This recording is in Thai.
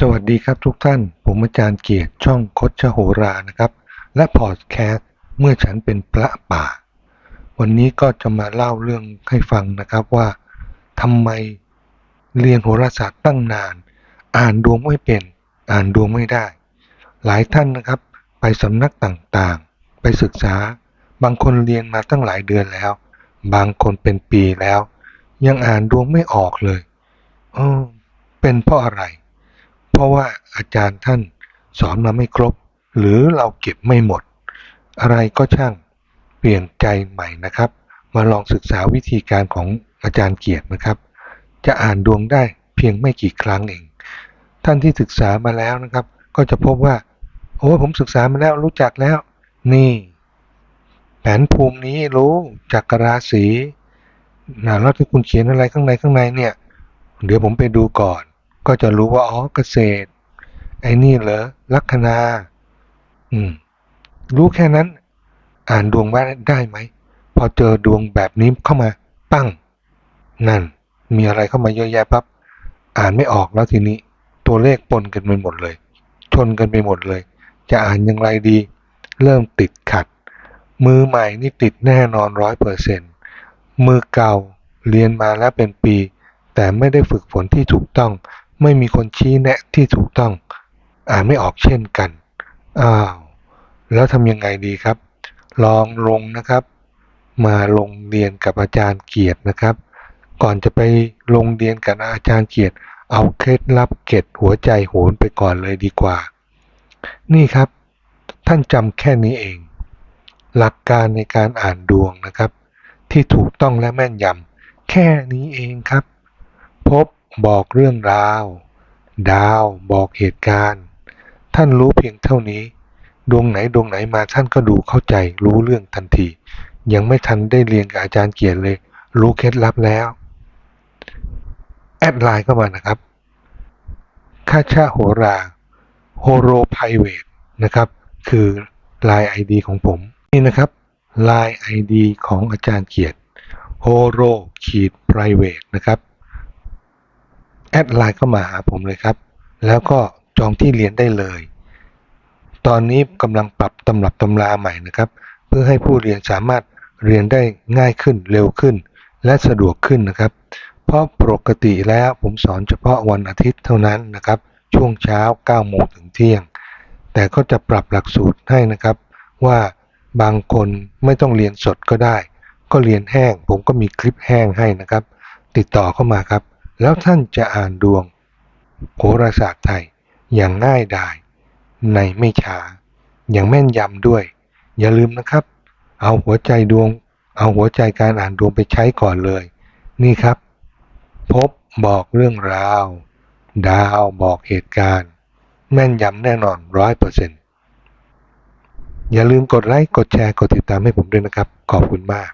สวัสดีครับทุกท่าน ผมอาจารย์เกียรติช่องคดชโหรานะครับ และพอดแคสต์เมื่อฉันเป็นพระป่า วันนี้ก็จะมาเล่าเรื่องให้ฟังนะครับว่าทำไมเรียนโหราศาสตร์ตั้งนาน อ่านดวงไม่เป็น อ่านดวงไม่ได้ หลายท่านนะครับ ไปสำนักต่างๆ ไปศึกษา บางคนเรียนมาตั้งหลายเดือนแล้ว บางคนเป็นปีแล้ว ยังอ่านดวงไม่ออกเลยเออเป็นเพราะอะไร เพราะว่าอาจารย์ท่านสอนมาไม่ครบ หรือเราเก็บไม่หมด อะไรก็ช่างเปลี่ยนใจใหม่นะครับ มาลองศึกษาวิธีการของอาจารย์เกียรตินะครับ จะอ่านดวงได้เพียงไม่กี่ครั้งเอง ท่านที่ศึกษามาแล้วนะครับ ก็จะพบว่าโอ้ผมศึกษามาแล้วรู้จักแล้ว นี่ แผนภูมินี้รู้จักรราศีนะแล้วที่คุณเขียนอะไรข้างในข้างในเนี่ย เดี๋ยวผมไปดูก่อน ก็จะรู้ว่าอ๋อเกษตร ไอ้นี่เหรอลัคนา อืม รู้แค่นั้น อ่านดวงว่าได้ไหม พอเจอดวงแบบนี้เข้ามา ปั้ง นั่น มีอะไรเข้ามาเยอะแยะปั๊บอ่านไม่ออกแล้วทีนี้ ตัวเลขปนกันไปหมดเลย ชนกันไปหมดเลย จะอ่านอย่างไรดี เริ่มติดขัด มือใหม่นี่ติดแน่นอนร้อยเปอร์เซ็นต์มือเก่าเรียนมาแล้วเป็นปี แต่ไม่ได้ฝึกฝนที่ถูกต้อง ไม่มีคนชี้แนะที่ถูกต้อง อ่านไม่ออกเช่นกัน อ้าว แล้วทำยังไงดีครับ ลองลงนะครับ มาลงเรียนกับอาจารย์เกียรตินะครับ ก่อนจะไปลงเรียนกับอาจารย์เกียรติ เอาเคล็ดลับเก็ดหัวใจโหนไปก่อนเลยดีกว่า นี่ครับ ท่านจำแค่นี้เอง หลักการในการอ่านดวงนะครับ ที่ถูกต้องและแม่นยำแค่นี้เองครับ พบ บอกเรื่องราว ดาวบอกเหตุการณ์ ท่านรู้เพียงเท่านี้ ดวงไหนดวงไหนมาท่านก็ดูเข้าใจรู้เรื่องทันที ยังไม่ทันได้เรียนกับอาจารย์เกียรติเลย รู้เคล็ดลับแล้ว แอดไลน์เข้ามานะครับค่าชาโหราโฮโรไพรเวทนะครับ คือ Line ID ของผม นี่นะครับ Line ID ของอาจารย์เกียรติโฮโรขีด private นะครับ แอดไลน์เข้ามาหาผมเลยครับ แล้วก็จองที่เรียนได้เลย ตอนนี้กำลังปรับตำรับตำราใหม่นะครับ เพื่อให้ผู้เรียนสามารถเรียนได้ง่ายขึ้นเร็วขึ้น และสะดวกขึ้นนะครับ เพราะปกติแล้วผมสอนเฉพาะวันอาทิตย์เท่านั้นนะครับ ช่วงเช้า9โมงถึงเที่ยง แต่ก็จะปรับหลักสูตรให้นะครับ ว่าบางคนไม่ต้องเรียนสดก็ได้ ก็เรียนแห้ง ผมก็มีคลิปแห้งให้นะครับ ติดต่อเข้ามาครับ แล้วท่านจะอ่านดวงโหราศาสตร์ไทยอย่างง่ายดาย ในไม่ช้าอย่างแม่นยำด้วย อย่าลืมนะครับ เอาหัวใจดวง เอาหัวใจการอ่านดวงไปใช้ก่อนเลย นี่ครับ พบบอกเรื่องราว ดาวบอกเหตุการณ์ แม่นยำแน่นอนร้อยเปอร์เซ็นต์อย่าลืมกดไลค์ กดแชร์ กดติดตามให้ผมด้วยนะครับ ขอบคุณมาก